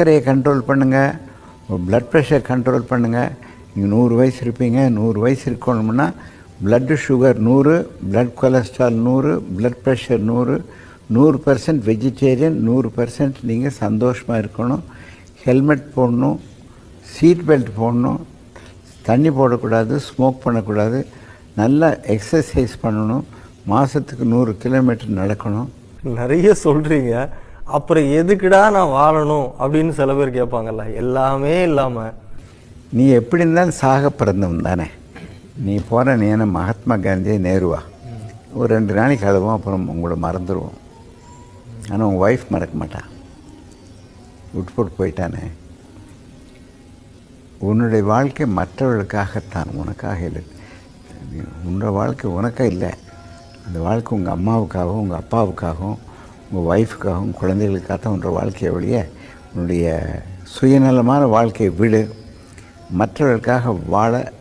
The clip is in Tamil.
சர்க்கரையை கண்ட்ரோல் பண்ணுங்கள் ப்ளட் ப்ரெஷர் கண்ட்ரோல் பண்ணுங்கள் நீங்கள் நூறு வயசு இருப்பீங்க நூறு வயசு இருக்கணும்னா ப்ளட்டு சுகர் நூறு ப்ளட் கொலஸ்ட்ரால் நூறு ப்ளட் ப்ரெஷர் நூறு நூறு பர்சன்ட் வெஜிடேரியன் நூறு பர்சன்ட் நீங்கள் சந்தோஷமாக இருக்கணும். ஹெல்மெட் போடணும் சீட் பெல்ட் போடணும். தண்ணி போடக்கூடாது ஸ்மோக் பண்ணக்கூடாது. நல்லா எக்ஸசைஸ் பண்ணணும். மாதத்துக்கு நூறு கிலோமீட்டர் நடக்கணும். நிறைய சொல்கிறீங்க அப்புறம் எதுக்குடா நான் வாழணும் அப்படின்னு சில பேர் கேட்பாங்கல்ல. எல்லாமே இல்லாமல் நீ எப்படி இருந்தாலும் சாக பிறந்தவன் தானே. நீ போகிற நீ என்ன மகாத்மா காந்தியை நேருவா ஒரு ரெண்டு நாளைக்கு அழுவோம் அப்புறம் உங்களை மறந்துடுவோம் ஆனால் உங்கள் ஒய்ஃப் மறக்க மாட்டான் விட்டு போட்டு போயிட்டானே. உன்னுடைய வாழ்க்கை மற்றவர்களுக்காகத்தான் உனக்காக இல்லை. உன்னோட வாழ்க்கை உனக்கா இல்லை. அந்த வாழ்க்கை உங்கள் அம்மாவுக்காகவும் உங்கள் அப்பாவுக்காகவும் உங்கள் ஒய்ஃபுக்காகவும் குழந்தைகளுக்காக தான் உன்ற வாழ்க்கையை ஒழிய உன்னுடைய சுயநலமான வாழ்க்கையை விடு. மற்றவர்களுக்காக வாழ